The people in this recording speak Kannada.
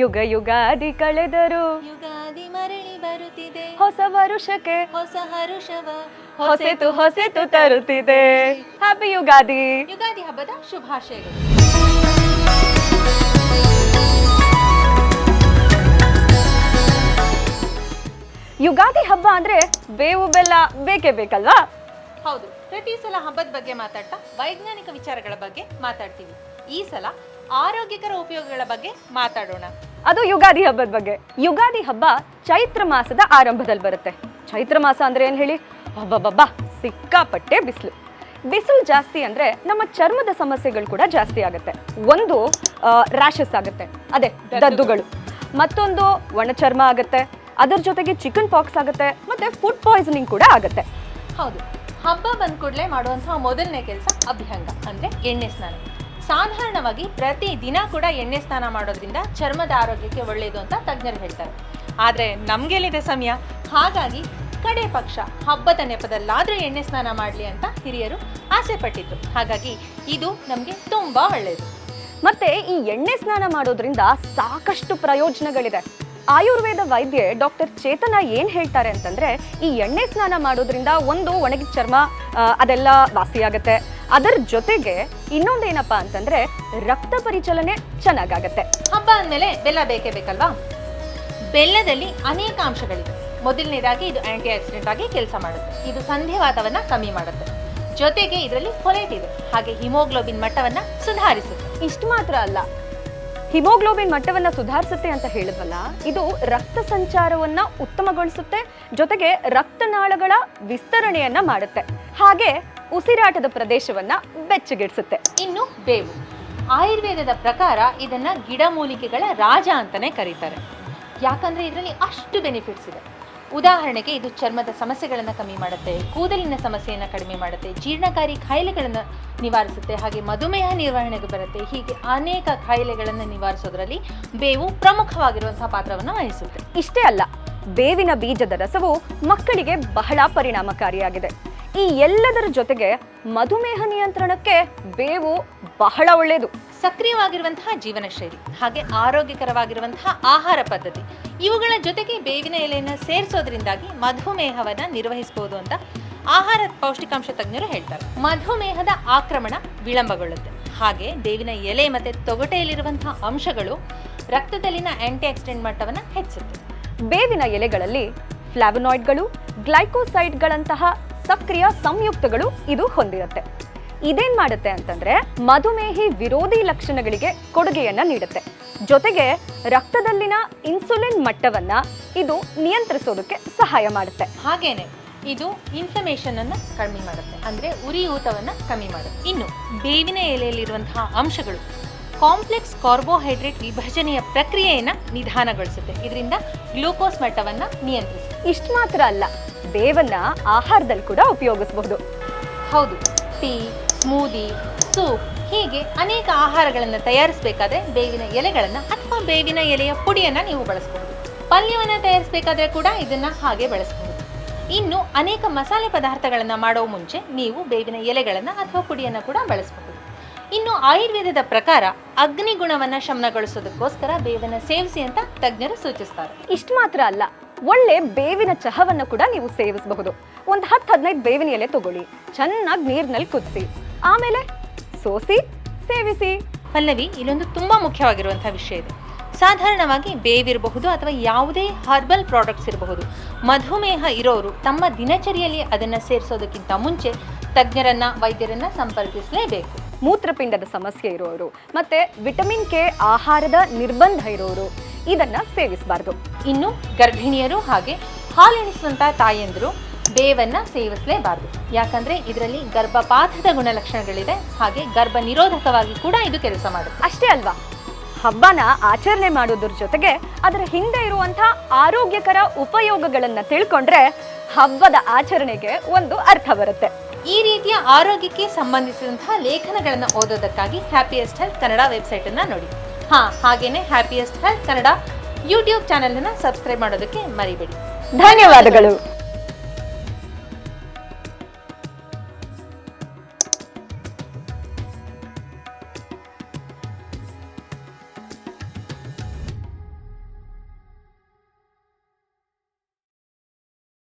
ಯುಗ ಯುಗಾದಿ ಕಳೆದರು ಯುಗಾದಿ ಮರಳಿ ಬರುತ್ತಿದೆ. ಹೊಸ ವರುಷಕ್ಕೆ ಹೊಸ ಹರುಷವ ಹೊಸತು ಹೊಸತು ತರುತ್ತಿದೆ. ಹ್ಯಾಪಿ ಯುಗಾದಿ. ಯುಗಾದಿ ಹಬ್ಬದ ಶುಭಾಶಯಗಳು. ಯುಗಾದಿ ಹಬ್ಬ ಅಂದ್ರೆ ಬೇವು ಬೆಲ್ಲ ಬೇಕೇ ಬೇಕಲ್ವಾ? ಹೌದು. ಪ್ರತಿ ಸಲ ಹಬ್ಬದ ಬಗ್ಗೆ ಮಾತಾಡ್ತಾ ವೈಜ್ಞಾನಿಕ ವಿಚಾರಗಳ ಬಗ್ಗೆ ಮಾತಾಡ್ತೀವಿ. ಈ ಸಲ ಆರೋಗ್ಯಕರ ಉಪಯೋಗಗಳ ಬಗ್ಗೆ ಮಾತಾಡೋಣ. ಅದು ಯುಗಾದಿ ಹಬ್ಬದ ಬಗ್ಗೆ. ಯುಗಾದಿ ಹಬ್ಬ ಚೈತ್ರ ಮಾಸದ ಆರಂಭದಲ್ಲಿ ಬರುತ್ತೆ. ಚೈತ್ರ ಮಾಸ ಅಂದ್ರೆ ಏನ್ ಹೇಳಿ? ಹಬ್ಬ ಸಿಕ್ಕಾಪಟ್ಟೆ ಬಿಸಿಲು. ಬಿಸಿಲು ಜಾಸ್ತಿ ಅಂದ್ರೆ ನಮ್ಮ ಚರ್ಮದ ಸಮಸ್ಯೆಗಳು ಕೂಡ ಜಾಸ್ತಿ ಆಗುತ್ತೆ. ಒಂದು ರ್ಯಾಷಸ್ ಆಗುತ್ತೆ. ಅದೇ ದದ್ದುಗಳು. ಮತ್ತೊಂದು ಒಣ ಚರ್ಮ ಆಗುತ್ತೆ. ಅದರ ಜೊತೆಗೆ ಚಿಕನ್ ಪಾಕ್ಸ್ ಆಗುತ್ತೆ. ಮತ್ತೆ ಫುಡ್ ಪಾಯ್ಸನಿಂಗ್ ಕೂಡ ಆಗುತ್ತೆ. ಹೌದು. ಹಬ್ಬ ಬಂದ ಕೂಡಲೇ ಮಾಡುವಂತಹ ಮೊದಲನೇ ಕೆಲಸ ಅಭ್ಯಂಗ ಅಂದ್ರೆ ಎಣ್ಣೆ ಸ್ನಾನ. ಸಾಧಾರಣವಾಗಿ ಪ್ರತಿ ದಿನ ಕೂಡ ಎಣ್ಣೆ ಸ್ನಾನ ಮಾಡೋದ್ರಿಂದ ಚರ್ಮದ ಆರೋಗ್ಯಕ್ಕೆ ಒಳ್ಳೆಯದು ಅಂತ ತಜ್ಞರು ಹೇಳ್ತಾರೆ. ಆದರೆ ನಮಗೆಲ್ಲಿದೆ ಸಮಯ? ಹಾಗಾಗಿ ಕಡೆ ಪಕ್ಷ, ಹಬ್ಬದ ನೆಪದಲ್ಲಾದರೂ ಎಣ್ಣೆ ಸ್ನಾನ ಮಾಡಲಿ ಅಂತ ಹಿರಿಯರು ಆಸೆ ಪಟ್ಟಿದ್ರು. ಹಾಗಾಗಿ ಇದು ನಮಗೆ ತುಂಬ ಒಳ್ಳೆಯದು ಮತ್ತೆ ಈ ಎಣ್ಣೆ ಸ್ನಾನ ಮಾಡೋದ್ರಿಂದ ಸಾಕಷ್ಟು ಪ್ರಯೋಜನಗಳಿದೆ. ಆಯುರ್ವೇದ ವೈದ್ಯೆ ಡಾಕ್ಟರ್ ಚೇತನ ಏನ್ ಹೇಳ್ತಾರೆ ಅಂತಂದ್ರೆ ಈ ಎಣ್ಣೆ ಸ್ನಾನ ಮಾಡೋದ್ರಿಂದ ಒಂದು ಒಣಗಿದ ಚರ್ಮ ಅದೆಲ್ಲ ವಾಸಿಯಾಗತ್ತೆ. ಅದರ ಜೊತೆಗೆ ಇನ್ನೊಂದೇನಪ್ಪಾ ಅಂತಂದ್ರೆ ರಕ್ತ ಪರಿಚಲನೆ ಚೆನ್ನಾಗಾಗತ್ತೆ. ಹಬ್ಬ ಅಂದಮೇಲೆ ಬೆಲ್ಲ ಬೇಕೇ ಬೇಕಲ್ವಾ? ಬೆಲ್ಲದಲ್ಲಿ ಅನೇಕ ಅಂಶಗಳಿವೆ ಮೊದಲನೇದಾಗಿ ಇದು ಆಂಟಿ ಆಕ್ಸಿಡೆಂಟ್ ಆಗಿ ಕೆಲಸ ಮಾಡುತ್ತೆ. ಇದು ಸಂಧಿವಾತವನ್ನ ಕಮ್ಮಿ ಮಾಡುತ್ತೆ. ಜೊತೆಗೆ ಇದರಲ್ಲಿ ಫೊಲೇಟ್ ಇದೆ. ಹಾಗೆ ಹಿಮೋಗ್ಲೋಬಿನ್ ಮಟ್ಟವನ್ನ ಸುಧಾರಿಸುತ್ತೆ. ಇಷ್ಟು ಮಾತ್ರ ಅಲ್ಲ. ಹಿಮೋಗ್ಲೋಬಿನ್ ಮಟ್ಟವನ್ನ ಸುಧಾರಿಸುತ್ತೆ ಅಂತ ಹೇಳಿದ್ವಲ್ಲ ಇದು ರಕ್ತ ಸಂಚಾರವನ್ನ ಉತ್ತಮಗೊಳಿಸುತ್ತೆ ಜೊತೆಗೆ ರಕ್ತನಾಳಗಳ ವಿಸ್ತರಣೆಯನ್ನ ಮಾಡುತ್ತೆ. ಹಾಗೆ ಉಸಿರಾಟದ ಪ್ರದೇಶವನ್ನ ಬೆಚ್ಚಗಿಡಿಸುತ್ತೆ. ಇನ್ನು ಬೇವು. ಆಯುರ್ವೇದದ ಪ್ರಕಾರ ಇದನ್ನ ಗಿಡಮೂಲಿಕೆಗಳ ರಾಜ ಅಂತಾನೆ ಕರೀತಾರೆ. ಯಾಕಂದ್ರೆ ಇದರಲ್ಲಿ ಅಷ್ಟು ಬೆನಿಫಿಟ್ಸ್ ಇದೆ. ಉದಾಹರಣೆಗೆ ಇದು ಚರ್ಮದ ಸಮಸ್ಯೆಗಳನ್ನು ಕಮ್ಮಿ ಮಾಡುತ್ತೆ ಕೂದಲಿನ ಸಮಸ್ಯೆಯನ್ನು ಕಡಿಮೆ ಮಾಡುತ್ತೆ ಜೀರ್ಣಕಾರಿ ಖಾಯಿಲೆಗಳನ್ನು ನಿವಾರಿಸುತ್ತೆ ಹಾಗೆ ಮಧುಮೇಹ ನಿರ್ವಹಣೆಗೆ ಬರುತ್ತೆ ಹೀಗೆ ಅನೇಕ ಖಾಯಿಲೆಗಳನ್ನು ನಿವಾರಿಸೋದ್ರಲ್ಲಿ ಬೇವು ಪ್ರಮುಖವಾಗಿರುವಂತಹ ಪಾತ್ರವನ್ನು ವಹಿಸುತ್ತೆ. ಇಷ್ಟೇ ಅಲ್ಲ ಬೇವಿನ ಬೀಜದ ರಸವು ಮಕ್ಕಳಿಗೆ ಬಹಳ ಪರಿಣಾಮಕಾರಿಯಾಗಿದೆ. ಈ ಎಲ್ಲದರ ಜೊತೆಗೆ ಮಧುಮೇಹ ನಿಯಂತ್ರಣಕ್ಕೆ ಬೇವು ಬಹಳ ಒಳ್ಳೆಯದು. ಸಕ್ರಿಯವಾಗಿರುವಂತಹ ಜೀವನ ಶೈಲಿ ಹಾಗೆ ಆರೋಗ್ಯಕರವಾಗಿರುವಂತಹ ಆಹಾರ ಪದ್ಧತಿ ಇವುಗಳ ಜೊತೆಗೆ ಬೇವಿನ ಎಲೆಯನ್ನು ಸೇರಿಸೋದ್ರಿಂದಾಗಿ ಮಧುಮೇಹವನ್ನು ನಿರ್ವಹಿಸಬಹುದು ಅಂತ ಆಹಾರ ಪೌಷ್ಟಿಕಾಂಶ ತಜ್ಞರು ಹೇಳ್ತಾರೆ. ಮಧುಮೇಹದ ಆಕ್ರಮಣ ವಿಳಂಬಗೊಳ್ಳುತ್ತೆ. ಹಾಗೆ ಬೇವಿನ ಎಲೆ ಮತ್ತೆ ತೊಗಟೆಯಲ್ಲಿರುವಂತಹ ಅಂಶಗಳು ರಕ್ತದಲ್ಲಿನ ಆಂಟಿ ಆಕ್ಸಿಡೆಂಟ್ ಮಟ್ಟವನ್ನು ಹೆಚ್ಚಿಸುತ್ತೆ. ಬೇವಿನ ಎಲೆಗಳಲ್ಲಿ ಫ್ಲಾವನಾಯ್ಡ್ಗಳು ಗ್ಲೈಕೋಸೈಡ್ಗಳಂತಹ ಸಕ್ರಿಯ ಸಂಯುಕ್ತಗಳು ಇದು ಹೊಂದಿರುತ್ತೆ. ಇದೇನ್ ಮಾಡುತ್ತೆ ಅಂತಂದ್ರೆ ಮಧುಮೇಹಿ ವಿರೋಧಿ ಲಕ್ಷಣಗಳಿಗೆ ಕೊಡುಗೆಯನ್ನ ನೀಡುತ್ತೆ. ಜೊತೆಗೆ ರಕ್ತದಲ್ಲಿನ ಇನ್ಸುಲಿನ್ ಮಟ್ಟವನ್ನ ಇದು ನಿಯಂತ್ರಿಸೋದಕ್ಕೆ ಸಹಾಯ ಮಾಡುತ್ತೆ. ಹಾಗೇನೆ, ಇದು ಇನ್ಫ್ಲಮೇಷನ್ ಅನ್ನ ಕಡಿಮೆ ಮಾಡುತ್ತೆ. ಅಂದ್ರೆ ಉರಿಯೂತವನ್ನ ಕಮ್ಮಿ ಮಾಡುತ್ತೆ. ಇನ್ನು ಬೇವಿನ ಎಲೆಯಲ್ಲಿರುವಂತಹ ಅಂಶಗಳು ಕಾಂಪ್ಲೆಕ್ಸ್ ಕಾರ್ಬೋಹೈಡ್ರೇಟ್ ವಿಭಜನೆಯ ಪ್ರಕ್ರಿಯೆಯನ್ನು ನಿಧಾನಗೊಳಿಸುತ್ತೆ. ಇದರಿಂದ ಗ್ಲೂಕೋಸ್ ಮಟ್ಟವನ್ನ ನಿಯಂತ್ರಿಸುತ್ತೆ. ಇಷ್ಟು ಮಾತ್ರ ಅಲ್ಲ ಬೇವನ್ನ ಆಹಾರದಲ್ಲಿ ಕೂಡ ಉಪಯೋಗಿಸಬಹುದು. ಹೌದು ಟೀ ಸ್ಮೂದಿ ಸೂಪ್ ಹೀಗೆ ಅನೇಕ ಆಹಾರಗಳನ್ನು ತಯಾರಿಸಬೇಕಾದ್ರೆ ಬೇವಿನ ಎಲೆಗಳನ್ನು ಅಥವಾ ಬೇವಿನ ಎಲೆಯ ಪುಡಿಯನ್ನ ನೀವು ಬಳಸಬಹುದು. ಪಲ್ಯವನ್ನ ತಯಾರಿಸಬೇಕಾದ್ರೆ ಕೂಡ ಇದನ್ನ ಹಾಗೆ ಬಳಸಬಹುದು. ಇನ್ನು ಅನೇಕ ಮಸಾಲೆ ಪದಾರ್ಥಗಳನ್ನು ಮಾಡೋ ಮುಂಚೆ ನೀವು ಬೇವಿನ ಎಲೆಗಳನ್ನು ಅಥವಾ ಪುಡಿಯನ್ನು ಕೂಡ ಬಳಸಬಹುದು. ಇನ್ನು ಆಯುರ್ವೇದದ ಪ್ರಕಾರ ಅಗ್ನಿ ಗುಣವನ್ನ ಶಮನಗೊಳಿಸೋದಕ್ಕೋಸ್ಕರ ಬೇವನ್ನ ಸೇವಿಸಿ ಅಂತ ತಜ್ಞರು ಸೂಚಿಸ್ತಾರೆ. ಇಷ್ಟು ಮಾತ್ರ ಅಲ್ಲ ಒಳ್ಳೆ ಬೇವಿನ ಚಹವನ್ನ ಕೂಡ ನೀವು ಸೇವಿಸಬಹುದು. ಒಂದು ಹತ್ತು ಹದಿನೈದು ಬೇವಿನ ಎಲೆ ತಗೊಳ್ಳಿ ಚೆನ್ನಾಗಿ ನೀರಿನಲ್ಲಿ ಕುದಿಸಿ ಆಮೇಲೆ ಸೋಸಿ ಸೇವಿಸಿ. ಪಲ್ಲವಿ ಇಲ್ಲೊಂದು ತುಂಬಾ ಮುಖ್ಯವಾಗಿರುವಂತಹ ವಿಷಯ ಇದೆ. ಸಾಧಾರಣವಾಗಿ ಬೇವಿರಬಹುದು ಅಥವಾ ಯಾವುದೇ ಹರ್ಬಲ್ ಪ್ರಾಡಕ್ಟ್ಸ್ ಇರಬಹುದು. ಮಧುಮೇಹ ಇರೋರು ತಮ್ಮ ದಿನಚರಿಯಲ್ಲಿ ಅದನ್ನು ಸೇರಿಸೋದಕ್ಕಿಂತ ಮುಂಚೆ ತಜ್ಞರನ್ನ ವೈದ್ಯರನ್ನ ಸಂಪರ್ಕಿಸಲೇಬೇಕು. ಮೂತ್ರಪಿಂಡದ ಸಮಸ್ಯೆ ಇರೋರು, ಮತ್ತೆ ವಿಟಮಿನ್ ಕೆ ಆಹಾರದ ನಿರ್ಬಂಧ ಇರೋರು, ಇದನ್ನ ಸೇವಿಸಬಾರ್ದು. ಇನ್ನು ಗರ್ಭಿಣಿಯರು ಹಾಗೆ ಹಾಲೆಣಿಸುವಂತಹ ತಾಯಂದಿರು ಬೇವನ್ನ ಸೇವಿಸಲೇಬಾರದು. ಯಾಕಂದ್ರೆ ಇದರಲ್ಲಿ ಗರ್ಭಪಾತದ ಗುಣಲಕ್ಷಣಗಳಿದೆ, ಹಾಗೆ ಗರ್ಭ ನಿರೋಧಕವಾಗಿ ಕೂಡ ಇದು ಕೆಲಸ ಮಾಡುತ್ತೆ. ಅಷ್ಟೇ ಅಲ್ವಾ? ಹಬ್ಬನ ಆಚರಣೆ ಮಾಡೋದ್ರ ಜೊತೆಗೆ ಅದರ ಹಿಂದೆ ಇರುವಂತಹ ಆರೋಗ್ಯಕರ ಉಪಯೋಗಗಳನ್ನ ತಿಳ್ಕೊಂಡ್ರೆ ಹಬ್ಬದ ಆಚರಣೆಗೆ ಒಂದು ಅರ್ಥ ಬರುತ್ತೆ. ಈ ರೀತಿಯ ಆರೋಗ್ಯಕ್ಕೆ ಸಂಬಂಧಿಸಿದಂತಹ ಲೇಖನಗಳನ್ನು ಓದೋದಕ್ಕಾಗಿ ಹ್ಯಾಪಿಯೆಸ್ಟ್ ಹೆಲ್ತ್ ಕನ್ನಡ ವೆಬ್ಸೈಟ್ ಅನ್ನ ನೋಡಿ. ಹಾ ಹಾಗೇನೆ happiest health Kannada YouTube channel ಅನ್ನ ಸಬ್ಸ್ಕ್ರೈಬ್ ಮಾಡೋದಕ್ಕೆ ಮರಿಬೇಡಿ. ಧನ್ಯವಾದಗಳು.